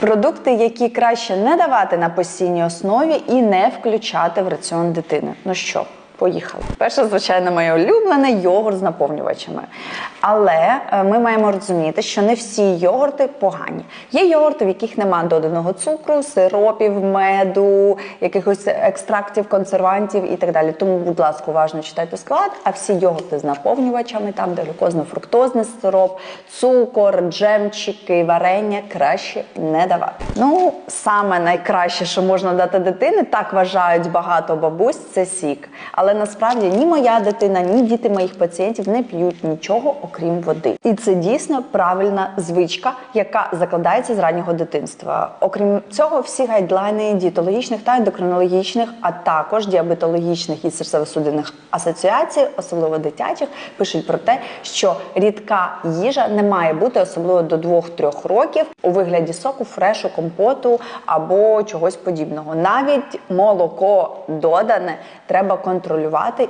Продукти, які краще не давати на постійній основі і не включати в раціон дитини. Ну що? Поїхали. Перше, звичайно, моє улюблене йогурт з наповнювачами. Але е, ми маємо розуміти, що не всі йогурти погані. Є йогурти, в яких немає доданого цукру, сиропів, меду, якихось екстрактів, консервантів і так далі. Тому, будь ласка, уважно читайте склад. А всі йогурти з наповнювачами, там де глюкозно-фруктозний сироп, цукор, джемчики, варення краще не давати. Ну, саме найкраще, що можна дати дитині, так вважають багато бабусь, це сік. Але насправді ні моя дитина, ні діти моїх пацієнтів не п'ють нічого окрім води. І це дійсно правильна звичка, яка закладається з раннього дитинства. Окрім цього, всі гайдлайни дієтологічних та ендокринологічних, а також діабетологічних і серцево-судинних асоціацій, особливо дитячих, пишуть про те, що рідка їжа не має бути особливо до 2-3 років у вигляді соку, фрешу, компоту або чогось подібного. Навіть молоко додане треба контролювати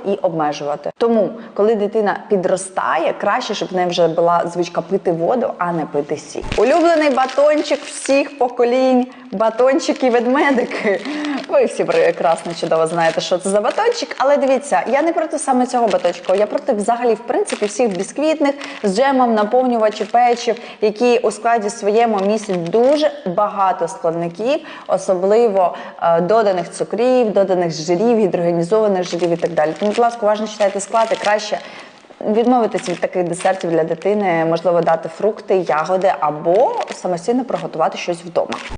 і обмежувати. Тому, коли дитина підростає, краще, щоб в неї вже була звичка пити воду, а не пити сік. Улюблений батончик всіх поколінь, батончики ведмедики. Ви всі прекрасно чудово знаєте, що це за батончик. Але дивіться, я не проти саме цього батончика. Я проти взагалі, в принципі, всіх бісквітних з джемом, наповнювачів, печів, які у складі своєму містять дуже багато складників, особливо е, доданих цукрів, доданих жирів, гідрогенізованих жирів і так далі. Тому, будь ласка, уважно читайте склад і краще. Відмовитися від таких десертів для дитини, можливо, дати фрукти, ягоди або самостійно приготувати щось вдома.